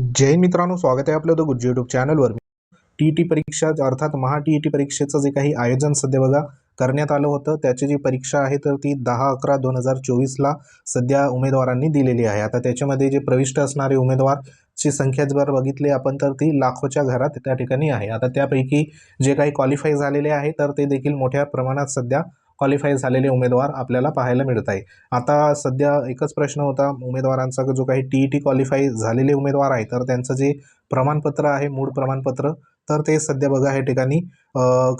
जय मित्रांनो स्वागत आहे आपलं द गुज्जी यूट्यूब चॅनलवर टी ई टी परीक्षा अर्थात महा टी ई टी परीक्षेचं जे काही आयोजन सध्या बघा करण्यात आलं होतं त्याची जी परीक्षा आहे तर ती दहा अकरा दोन हजार चोवीसला सध्या उमेदवारांनी दिलेली आहे. आता त्याच्यामध्ये जे प्रविष्ट असणारे उमेदवारची संख्या जर बघितली आपण तर ती लाखोच्या घरात त्या ठिकाणी आहे. आता त्यापैकी जे काही क्वालिफाय झालेले आहे तर ते देखील मोठ्या प्रमाणात सध्या क्वालिफाय झालेले उमेदवार आपल्याला पाहायला मिळत आहे. आता सध्या एकच प्रश्न होता उमेदवारांचा जो काही टी ई टी क्वालिफाय झालेले उमेदवार आहे तर त्यांचं जे प्रमाणपत्र आहे मूळ प्रमाणपत्र तर ते सध्या बघा या ठिकाणी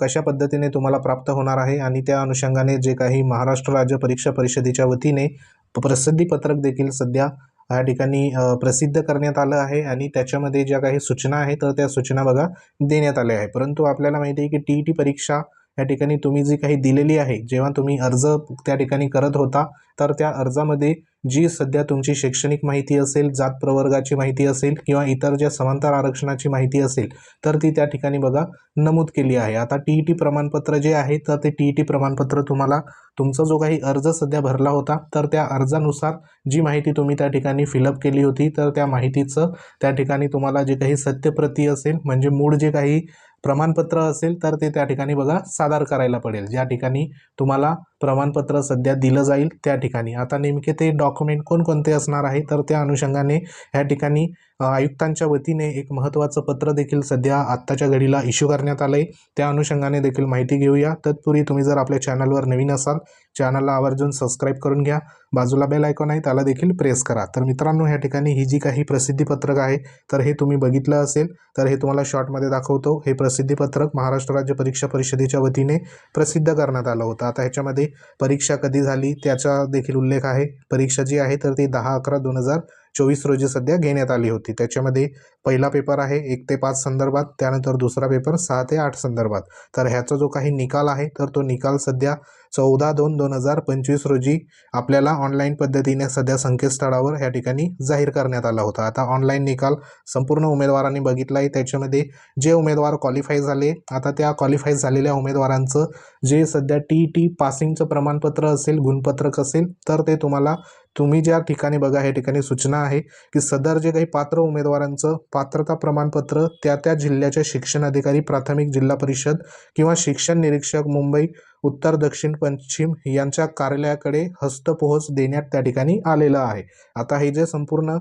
कशा पद्धतीने तुम्हाला प्राप्त होणार आहे आणि त्या अनुषंगाने जे काही महाराष्ट्र राज्य परीक्षा परिषदेच्या वतीने प्रसिद्धीपत्रक देखील सध्या या ठिकाणी प्रसिद्ध करण्यात आलं आहे आणि त्याच्यामध्ये ज्या काही सूचना आहेत तर त्या सूचना बघा देण्यात आल्या आहे परंतु आपल्याला माहिती आहे की टी ई टी परीक्षा या ठिकाणी तुम्ही जी काही दिलेली आहे जेव्हा तुम्ही अर्ज त्या ठिकाणी करत होता तर त्या अर्जामध्ये जी सध्या तुमची शैक्षणिक माहिती असेल जात प्रवर्गाची माहिती असेल किंवा इतर ज्या समांतर आरक्षणाची माहिती असेल तर ती त्या ठिकाणी बघा नमूद केली आहे. आता टी ई टी प्रमाणपत्र जे आहे तर ते टी ई टी प्रमाणपत्र तुम्हाला तुमचा जो काही अर्ज सध्या भरला होता तर त्या अर्जानुसार जी माहिती तुम्ही त्या ठिकाणी फिलअप केली होती तर त्या माहितीचं त्या ठिकाणी तुम्हाला जे काही सत्यप्रती असेल म्हणजे मूळ जे काही प्रमाणपत्र असेल तर ते त्या ठिकाणी बघा सादर करायला पडेल. ज्या ठिकाणी तुम्हाला प्रमाणपत्र सध्या दिलं जाईल त्या ठिकाणी. आता नेमके ते डॉक्युमेंट कोणकोणते असणार आहे तर त्या अनुषंगाने ह्या ठिकाणी आयुक्तांच्या वतीने एक महत्त्वाचं पत्र देखील सध्या आत्ताच्या घडीला इश्यू करण्यात आलं आहे त्या अनुषंगाने देखील माहिती घेऊया. तत्पूर्वी तुम्ही जर आपल्या चॅनलवर नवीन असाल चॅनलला आवर्जून सबस्क्राईब करून घ्या. बाजूला बेल आयकॉन आहे त्याला देखील प्रेस करा. तर मित्रांनो ह्या ठिकाणी ही जी काही प्रसिद्धीपत्रक आहे तर हे तुम्ही बघितलं असेल तर हे तुम्हाला शॉर्टमध्ये दाखवतो. हे प्रसिद्धीपत्रक महाराष्ट्र राज्य परीक्षा परिषदेच्या वतीने प्रसिद्ध करण्यात आलं होतं. आता ह्याच्यामध्ये परीक्षा कधी झाली त्याचा देखील उल्लेख आहे. परीक्षा जी आहे तर ती दहा अकरा दोन हजार चोवीस रोजी सध्या घेण्यात आली होती. त्याच्यामध्ये पहिला पेपर आहे एक ते पाच संदर्भात त्यानंतर दुसरा पेपर सहा ते आठ संदर्भात. तर ह्याचा जो काही निकाल आहे तर तो निकाल सध्या चौदा दोन दोन हजार पंचवीस रोजी आपल्याला ऑनलाईन पद्धतीने सध्या संकेतस्थळावर ह्या ठिकाणी जाहीर करण्यात आला होता. आता ऑनलाईन निकाल संपूर्ण उमेदवारांनी बघितला आहे त्याच्यामध्ये जे उमेदवार क्वालिफाय झाले आता त्या क्वालिफाय झालेल्या उमेदवारांचं जे सध्या टी टी पासिंगचं प्रमाणपत्र असेल गुणपत्रक असेल तर ते तुम्हाला तुम्ही ज्या ठिकाणी बघा या ठिकाणी सूचना आहे की सदर जे काही पात्र उमेदवारांचं पात्रता प्रमाणपत्र त्या त्या जिल्ह्याच्या शिक्षण अधिकारी प्राथमिक जिल्हा परिषद किंवा शिक्षण निरीक्षक मुंबई उत्तर दक्षिण पश्चिम यांच्या कार्यालयाकडे हस्तपोहोच देण्यात त्या ठिकाणी आलेलं आहे. आता हे जे संपूर्ण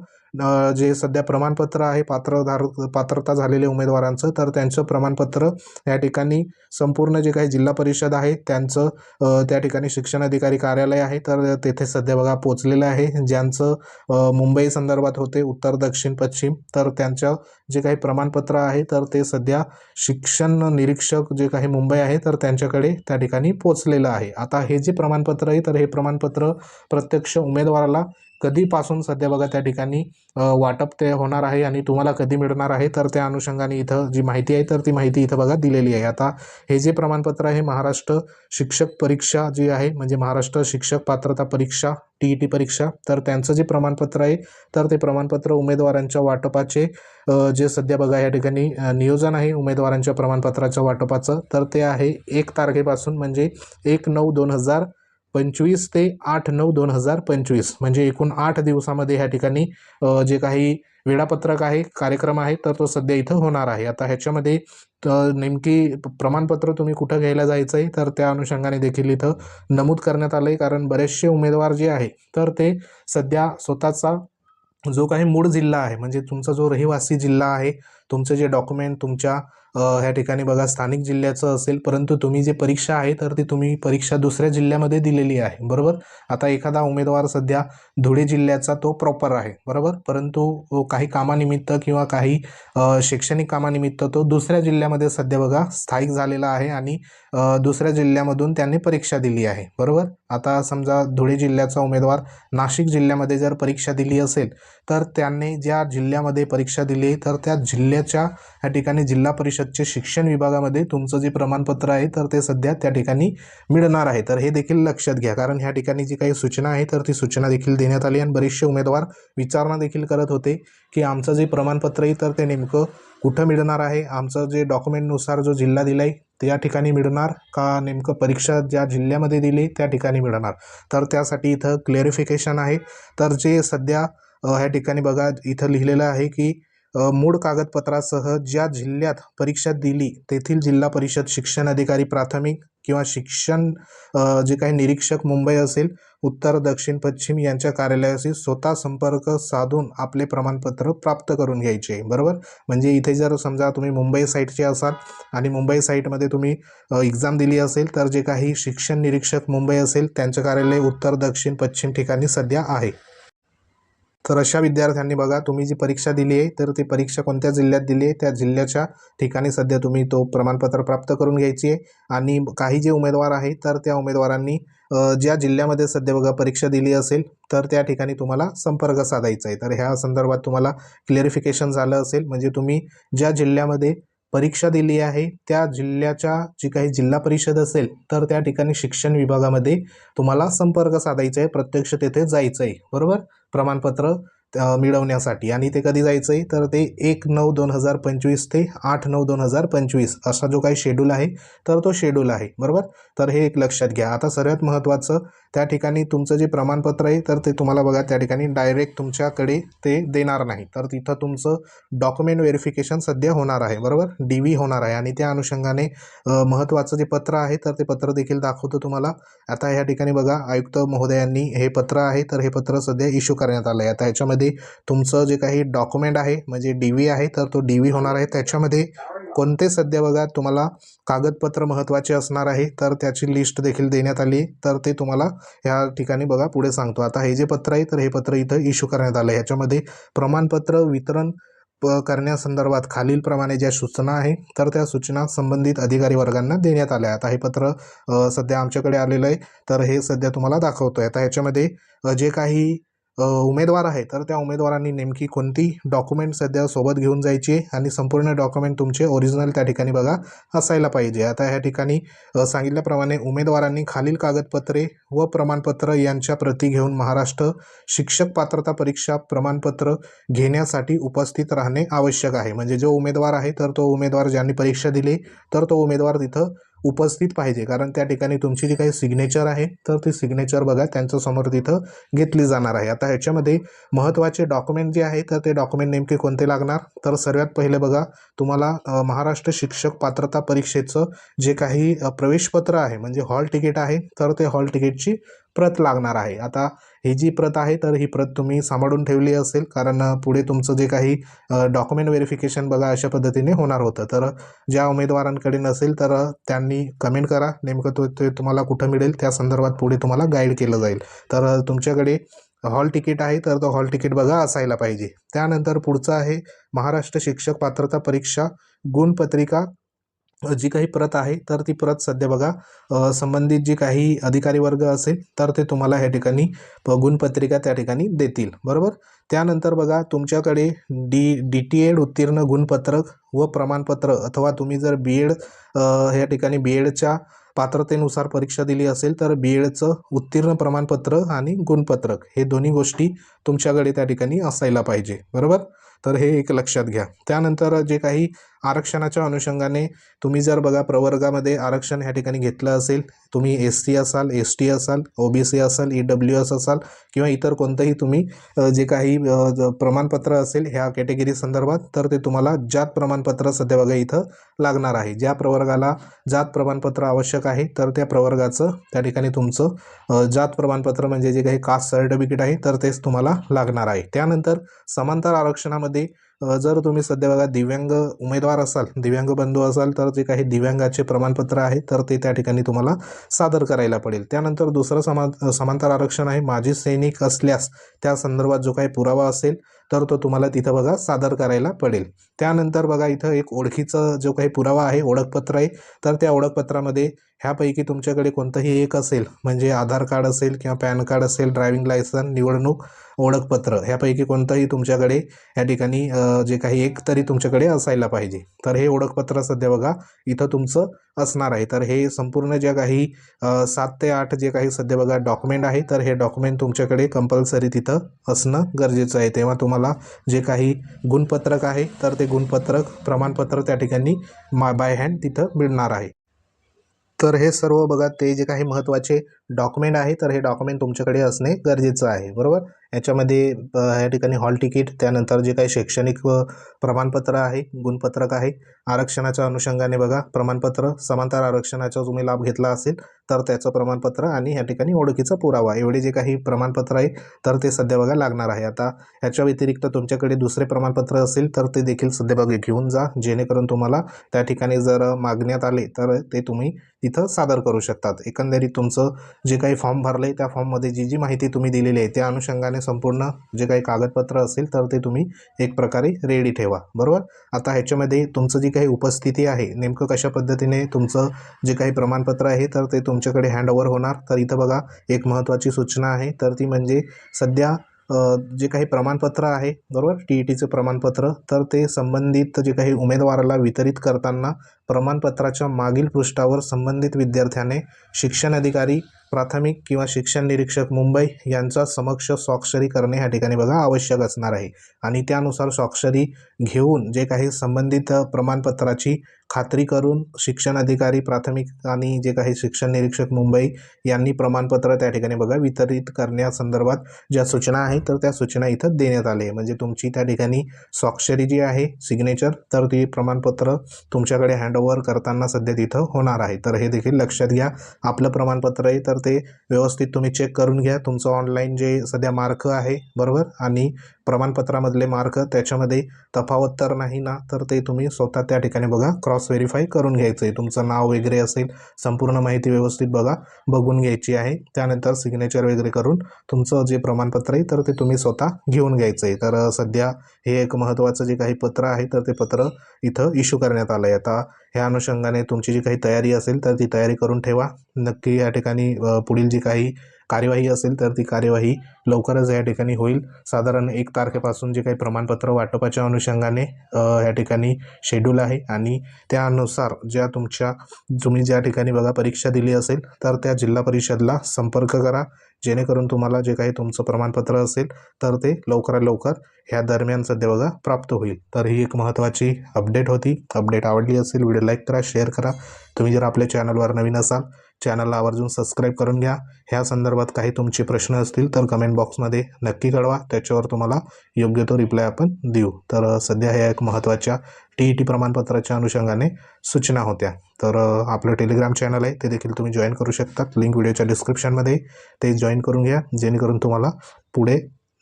जे सध्या प्रमाणपत्र आहे पात्रधार पात्रता झालेले उमेदवारांचं तर त्यांचं प्रमाणपत्र या ठिकाणी संपूर्ण जे काही जिल्हा परिषद आहे त्यांचं त्या ठिकाणी शिक्षण अधिकारी कार्यालय आहे तर तेथे सध्या बघा पोचलेलं आहे. ज्यांचं मुंबई संदर्भात होते उत्तर दक्षिण पश्चिम तर त्यांचं जे काही प्रमाणपत्र आहे तर ते सध्या शिक्षण निरीक्षक जे काही मुंबई आहे तर त्यांच्याकडे त्या ठिकाणी पोचलेलं आहे. आता हे जे प्रमाणपत्र आहे तर हे प्रमाणपत्र प्रत्यक्ष उमेदवाराला कधीपासून सध्या बघा त्या ठिकाणी वाटप ते होणार आहे आणि तुम्हाला कधी मिळणार आहे तर त्या अनुषंगाने इथं जी माहिती आहे तर ती माहिती इथं बघा दिलेली आहे. आता हे जे प्रमाणपत्र आहे महाराष्ट्र शिक्षक परीक्षा जी आहे म्हणजे महाराष्ट्र शिक्षक पात्रता परीक्षा टी ई टी परीक्षा तर त्यांचं जे प्रमाणपत्र आहे तर ते प्रमाणपत्र उमेदवारांच्या वाटपाचे जे सध्या बघा या ठिकाणी नियोजन आहे उमेदवारांच्या प्रमाणपत्राच्या वाटपाचं तर ते आहे एक तारखेपासून म्हणजे एक नऊ दोन हजार पंचवीस ते आठ नऊ दोन हजार पंचवीस. म्हणजे एकूण आठ दिवसामध्ये ह्या ठिकाणी जे काही वेळापत्रक आहे कार्यक्रम आहे तर तो सध्या इथं होणार आहे. आता ह्याच्यामध्ये नेमकी प्रमाणपत्र तुम्ही कुठं घ्यायला जायचं आहे तर त्या अनुषंगाने देखील इथं नमूद करण्यात आलं आहे कारण बरेचसे उमेदवार जे आहे तर ते सध्या स्वतःचा जो काही मूळ जिल्हा आहे म्हणजे तुमचा जो रहिवासी जिल्हा आहे तुमचे जे डॉक्युमेंट तुमच्या ह्या ठिकाणी बघा स्थानिक जिल्ह्याचं असेल परंतु तुम्ही जी परीक्षा आहे तर ती तुम्ही परीक्षा दुसऱ्या जिल्ह्यामध्ये दिलेली आहे बरोबर? आता एखादा उमेदवार सध्या धुळे जिल्ह्याचा तो प्रॉपर आहे बरोबर? परंतु काही कामानिमित्त किंवा काही शैक्षणिक कामानिमित्त तो दुसऱ्या जिल्ह्यामध्ये सध्या बघा स्थायिक झालेला आहे आणि दुसऱ्या जिल्ह्यामधून त्यांनी परीक्षा दिली आहे बरोबर? आता समजा धुळे जिल्ह्याचा उमेदवार नाशिक जिल्ह्यामध्ये जर परीक्षा दिली असेल तर त्यांनी ज्या जिल्ह्यामध्ये परीक्षा दिली तर त्या जिल्ह्याच्या या ठिकाणी जिल्हा परिषदचे शिक्षण विभागामध्ये तुमचं जे प्रमाणपत्र आहे तर ते सध्या त्या ठिकाणी मिळणार आहे. तर हे देखील लक्षात घ्या कारण ह्या ठिकाणी जी काही सूचना आहे तर ती सूचना देखील देण्यात आली आणि बरेचसे उमेदवार विचारणा देखील करत होते की आमचं जे प्रमाणपत्र आहे तर ते नेमकं कुठं मिळणार आहे? आमचं जे डॉक्युमेंटनुसार जो जिल्हा दिला आहे त्या ठिकाणी मिळणार का नेमकं परीक्षा ज्या जिल्ह्यामध्ये दिली त्या ठिकाणी मिळणार? तर त्यासाठी इथं क्लेरिफिकेशन आहे. तर जे सध्या ह्या ठिकाणी बघा इथं लिहिलेलं आहे की मूळ कागदपत्रासह ज्या जिल्ह्यात परीक्षा दिली तेथील जिल्हा परिषद शिक्षण अधिकारी प्राथमिक किंवा शिक्षण जे काही निरीक्षक मुंबई असेल उत्तर दक्षिण पश्चिम यांच्या कार्यालयाशी स्वतः संपर्क साधून आपले प्रमाणपत्र प्राप्त करून घ्यायचे बरोबर? म्हणजे इथे जर समजा तुम्ही मुंबई साईटचे असाल आणि मुंबई साईटमध्ये तुम्ही एक्झाम दिली असेल तर जे काही शिक्षण निरीक्षक मुंबई असेल त्यांचं कार्यालय उत्तर दक्षिण पश्चिम ठिकाणी सध्या आहे. तर अशा विद्यार्थ्यांनी बघा तुम्ही जी परीक्षा दिली आहे तर ती परीक्षा कोणत्या जिल्ह्यात दिली आहे त्या जिल्ह्याच्या ठिकाणी सध्या तुम्ही तो प्रमाणपत्र प्राप्त करून घ्यायची आहे. आणि काही जे उमेदवार आहे तर त्या उमेदवारांनी ज्या जिल्ह्यामध्ये सध्या बघा परीक्षा दिली असेल तर त्या ठिकाणी तुम्हाला संपर्क साधायचा आहे. तर ह्या संदर्भात तुम्हाला क्लिअरिफिकेशन झालं असेल. म्हणजे तुम्ही ज्या जिल्ह्यामध्ये परीक्षा दिली आहे. त्या जिल्ह्याच्या जी काही जिल्हा परिषद असेल तर त्या ठिकाणी शिक्षण विभागामध्ये तुम्हाला संपर्क साधायचा आहे प्रत्यक्ष तेथे जायचं आहे बरोबर? प्रमाणपत्र मिळवण्यासाठी. आणि ते कधी जायचं आहे तर ते एक नऊ दोन हजार पंचवीस ते आठ नऊ दोन हजार पंचवीस असा जो काही शेड्यूल आहे तर तो शेड्यूल आहे. बरोबर? तर हे एक लक्षात घ्या. आता सर्वात महत्त्वाचं त्या ठिकाणी तुमचं जे प्रमाणपत्र आहे तर ते तुम्हाला बघा त्या ठिकाणी डायरेक्ट तुमच्याकडे ते देणार नाही. तर तिथं तुमचं डॉक्युमेंट व्हेरिफिकेशन सध्या होणार आहे बरोबर? डी व्ही होणार आहे. आणि त्या अनुषंगाने महत्त्वाचं जे पत्र आहे तर ते पत्र देखील दाखवतो तुम्हाला. आता ह्या ठिकाणी बघा आयुक्त महोदयांनी हे पत्र आहे तर हे पत्र सध्या इश्यू करण्यात आलं आहे आता ह्याच्यामध्ये तुमचं जे काही डॉक्युमेंट आहे म्हणजे डी व्ही आहे तर तो डी व्ही होणार आहे. त्याच्यामध्ये कोणते सध्या बघा तुम्हाला कागदपत्र महत्त्वाचे असणार आहे तर त्याची लिस्ट देखील देण्यात आली तर ते तुम्हाला ह्या ठिकाणी बघा पुढे सांगतो. आता हे जे पत्र आहे तर हे पत्र इथं इश्यू करण्यात आलं आहे. ह्याच्यामध्ये प्रमाणपत्र वितरण प करण्यासंदर्भात खालीलप्रमाणे ज्या सूचना आहे तर त्या सूचना संबंधित अधिकारी वर्गांना देण्यात आल्या आता हे पत्र सध्या आमच्याकडे आलेलं आहे. तर हे सध्या तुम्हाला दाखवतो आहे आता ह्याच्यामध्ये जे काही उमेदवार आहे. तर त्या उमेदवारांनी नेमकी कोणती डॉक्युमेंट सध्या सोबत घेऊन जायची आणि संपूर्ण डॉक्युमेंट तुमचे ओरिजिनल त्या ठिकाणी बघा असायला पाहिजे. आता ह्या ठिकाणी सांगितल्याप्रमाणे उमेदवारांनी खालील कागदपत्रे व प्रमाणपत्र यांच्या प्रती घेऊन महाराष्ट्र शिक्षक पात्रता परीक्षा प्रमाणपत्र घेण्यासाठी उपस्थित राहणे आवश्यक आहे. म्हणजे जो उमेदवार आहे तर तो उमेदवार ज्यांनी परीक्षा दिली तर तो उमेदवार तिथं उपस्थित पाहिजे. कारण त्या ठिकाणी तुमची जी काही सिग्नेचर आहे तर ती सिग्नेचर बघा त्यांच्यासमोर तिथं घेतली जाणार आहे. आता ह्याच्यामध्ये महत्त्वाचे डॉक्युमेंट जे आहे तर ते डॉक्युमेंट नेमके कोणते लागणार? तर सर्वात पहिले बघा तुम्हाला महाराष्ट्र शिक्षक पात्रता परीक्षेचं जे काही प्रवेशपत्र आहे म्हणजे हॉल तिकीट आहे तर ते हॉल तिकीटची प्रत लागणार आहे. आता ही जी प्रत आहे तर ही प्रत तुम्ही सांभाळून ठेवली असेल कारण पुढे तुमचं जे काही डॉक्युमेंट व्हेरिफिकेशन बघा अशा पद्धतीने होणार होतं. तर ज्या उमेदवारांकडे नसेल तर त्यांनी कमेंट करा. नेमकं तो ते तुम्हाला कुठं मिळेल त्या संदर्भात पुढे तुम्हाला गाईड केलं जाईल. तर तुमच्याकडे हॉल तिकीट आहे तर तो हॉल तिकीट बघा असायला पाहिजे. त्यानंतर पुढचं आहे महाराष्ट्र शिक्षक पात्रता परीक्षा गुणपत्रिका जी काही प्रत आहे तर ती प्रत सध्या बघा संबंधित जी काही अधिकारी वर्ग असेल तर ते तुम्हाला ह्या ठिकाणी प- गुणपत्रिका त्या ठिकाणी देतील. बरोबर? त्यानंतर बघा तुमच्याकडे डी डी टी एड उत्तीर्ण गुणपत्रक व प्रमाणपत्र अथवा तुम्ही जर बी एड ह्या ठिकाणी बी एडच्या पात्रतेनुसार परीक्षा दिली असेल तर बी एडचं उत्तीर्ण प्रमाणपत्र आणि गुणपत्रक हे दोन्ही गोष्टी तुमच्याकडे त्या ठिकाणी असायला पाहिजे. बरोबर? तर हे एक लक्षात घ्या. त्यानंतर जे काही आरक्षणाच्या अनुषंगाने तुम्ही जर बघा प्रवर्गामध्ये आरक्षण ह्या ठिकाणी घेतलं असेल तुम्ही एस सी असाल एस टी असाल ओ बी सी असाल ई डब्ल्यू एस असाल किंवा इतर कोणतंही तुम्ही जे काही प्रमाणपत्र असेल ह्या कॅटेगरी संदर्भात तर ते तुम्हाला जात प्रमाणपत्र सध्या बघा इथं लागणार आहे. ज्या प्रवर्गाला जात प्रमाणपत्र आवश्यक आहे तर त्या प्रवर्गाचं त्या ठिकाणी तुमचं जात प्रमाणपत्र म्हणजे जे काही कास्ट सर्टिफिकेट आहे तर तेच तुम्हाला लागणार आहे. त्यानंतर समांतर आरक्षणामध्ये यामध्ये जर तुम्ही सध्या बघा दिव्यांग उमेदवार असाल दिव्यांग बंधू असाल तर जे काही दिव्यांगाचे प्रमाणपत्र आहे तर ते त्या ठिकाणी तुम्हाला सादर करायला पडेल. त्यानंतर दुसरं समा समांतर आरक्षण आहे. माजी सैनिक असल्यास त्या संदर्भात जो काही पुरावा असेल तर तो तुम्हाला तिथं बघा सादर करायला पडेल. त्यानंतर बघा इथं एक ओळखीचं जो काही पुरावा आहे ओळखपत्र आहे तर त्या ओळखपत्रामध्ये ह्यापैकी तुमच्याकडे कोणतंही एक असेल म्हणजे आधार कार्ड असेल किंवा पॅन कार्ड असेल ड्रायव्हिंग लायसन निवडणूक ओळखपत्र ह्यापैकी कोणतंही तुमच्याकडे या ठिकाणी जे काही एक तरी तुमच्याकडे असायला पाहिजे. तर हे ओळखपत्र सध्या बघा इथं तुमचं असणार आहे. तर हे संपूर्ण ज्या काही सात ते आठ जे काही सध्या बघा डॉक्युमेंट आहे तर हे डॉक्युमेंट तुमच्याकडे कंपल्सरी तिथं असणं गरजेचं आहे. तेव्हा तुम्हाला जे काही गुणपत्रक आहे तर ते गुणपत्रक प्रमाणपत्र त्या ठिकाणी मा बाय हँड तिथं मिळणार आहे. तर हे सर्व बघा ते जे काही महत्त्वाचे डॉक्युमेंट आहे तर हे डॉक्युमेंट तुमच्याकडे असणे गरजेचं आहे. बरोबर? याच्यामध्ये ह्या या ठिकाणी हॉल तिकीट त्यानंतर जे काही शैक्षणिक प्रमाणपत्र आहे गुणपत्रक आहे आरक्षणाच्या अनुषंगाने बघा प्रमाणपत्र समांतर आरक्षणाचा तुम्ही लाभ घेतला असेल तर त्याचं प्रमाणपत्र आणि या ठिकाणी ओळखीचा पुरावा एवढे जे काही प्रमाणपत्र आहे तर ते सध्या बघा लागणार आहे. आता ह्याच्या व्यतिरिक्त तुमच्याकडे दुसरे प्रमाणपत्र असेल तर ते देखील सध्या बघा घेऊन जा जेणेकरून तुम्हाला त्या ठिकाणी जर मागण्यात आले तर ते तुम्ही तिथं सादर करू शकतात. एकंदरीत तुमचं जे काही फॉर्म भरलं आहे त्या फॉर्ममध्ये जी जी माहिती तुम्ही दिलेली आहे त्या अनुषंगाने संपूर्ण जे काही कागदपत्र असेल तर ते तुम्ही एक प्रकारे रेडी ठेवा. बरोबर? आता ह्याच्यामध्ये तुमचं जी काही उपस्थिती आहे नेमकं कशा पद्धतीने तुमचं जे काही प्रमाणपत्र आहे तर ते तुमच्याकडे हँडओव्हर होणार. तर इथं बघा एक महत्त्वाची सूचना आहे. तर ती म्हणजे सध्या जे काही प्रमाणपत्र आहे बरोबर? टी ई टीचं प्रमाणपत्र तर ते संबंधित जे काही उमेदवाराला वितरित करताना प्रमाणपत्राच्या मागील पृष्ठावर संबंधित विद्यार्थ्याने शिक्षण अधिकारी प्राथमिक किंवा शिक्षण निरीक्षक मुंबई यांचा समक्ष स्वाक्षरी करणे ह्या ठिकाणी बघा आवश्यक असणार आहे. आणि त्यानुसार स्वाक्षरी घेऊन जे काही संबंधित प्रमाणपत्राची खात्री करून शिक्षण अधिकारी प्राथमिक आणि जे काही शिक्षण निरीक्षक मुंबई यांनी प्रमाणपत्र त्या ठिकाणी बघा वितरित करण्यासंदर्भात ज्या सूचना आहेत तर त्या सूचना इथं देण्यात आल्या आहे म्हणजे तुमची त्या ठिकाणी स्वाक्षरी जी आहे सिग्नेचर तर ती प्रमाणपत्र तुमच्याकडे हँडओव्हर करताना सध्या तिथं होणार आहे. तर हे देखील लक्षात घ्या. आपलं प्रमाणपत्र आहे तर ते व्यवस्थित तुम्ही चेक करून घ्या. तुमचं ऑनलाईन जे सध्या मार्क आहे बरोबर? आणि प्रमाणपत्रामधले मार्क त्याच्यामध्ये तफावत तर नाही ना तर ते तुम्ही स्वतः त्या ठिकाणी बघा. क्रॉस व्हेरीफाय करून घ्यायचं आहे तुमचं नाव वगैरे असेल संपूर्ण माहिती व्यवस्थित बघा. बघून घ्यायची आहे. त्यानंतर सिग्नेचर वगैरे करून तुमचं जे प्रमाणपत्र आहे तर ते तुम्ही स्वतः घेऊन घ्यायचं आहे तर सध्या हे एक महत्त्वाचं जे काही पत्र आहे तर ते पत्र इथं इश्यू करण्यात आलं आहे आता ह्या अनुषंगाने तुमची जी काही तयारी असेल तर ती तयारी करून ठेवा. नक्की या ठिकाणी पुढील जी काही कार्यवाही असेल तर ती कार्यवाही लवकरच या ठिकाणी होईल. साधारण एक तारखेपासून जे काही प्रमाणपत्र वाटपाच्या अनुषंगाने या ठिकाणी शेड्यूल आहे आणि त्यानुसार ज्या तुमच्या तुम्ही ज्या ठिकाणी बघा परीक्षा दिली असेल तर त्या जिल्हा परिषदला संपर्क करा. जेणेकरून तुम्हाला जे काही तुमचं प्रमाणपत्र असेल तर ते लवकरात लवकर ह्या दरम्यान सध्या बघा प्राप्त होईल. तर ही एक महत्त्वाची अपडेट होती. अपडेट आवडली असेल व्हिडिओ लाईक करा शेअर करा. तुम्ही जर आपल्या चॅनलवर नवीन असाल चॅनलला आवर्जून सबस्क्राईब करून घ्या. ह्या संदर्भात काही तुमचे प्रश्न असतील तर कमेंट बॉक्समध्ये नक्की कळवा. त्याच्यावर तुम्हाला योग्य तो रिप्लाय आपण देऊ. तर सध्या ह्या एक महत्त्वाच्या टी ई टी प्रमाणपत्राच्या अनुषंगाने सूचना होत्या. तर आपलं टेलिग्राम चॅनल आहे. ते देखील तुम्ही जॉईन करू शकतात. लिंक व्हिडिओच्या डिस्क्रिप्शनमध्ये ते जॉईन करून घ्या. जेणेकरून तुम्हाला पुढे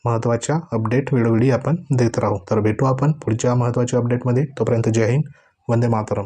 महत्त्वाच्या अपडेट वेळोवेळी आपण देत राहू. तर भेटू आपण पुढच्या महत्त्वाच्या अपडेटमध्ये तोपर्यंत जय हिंद. वंदे मातरम.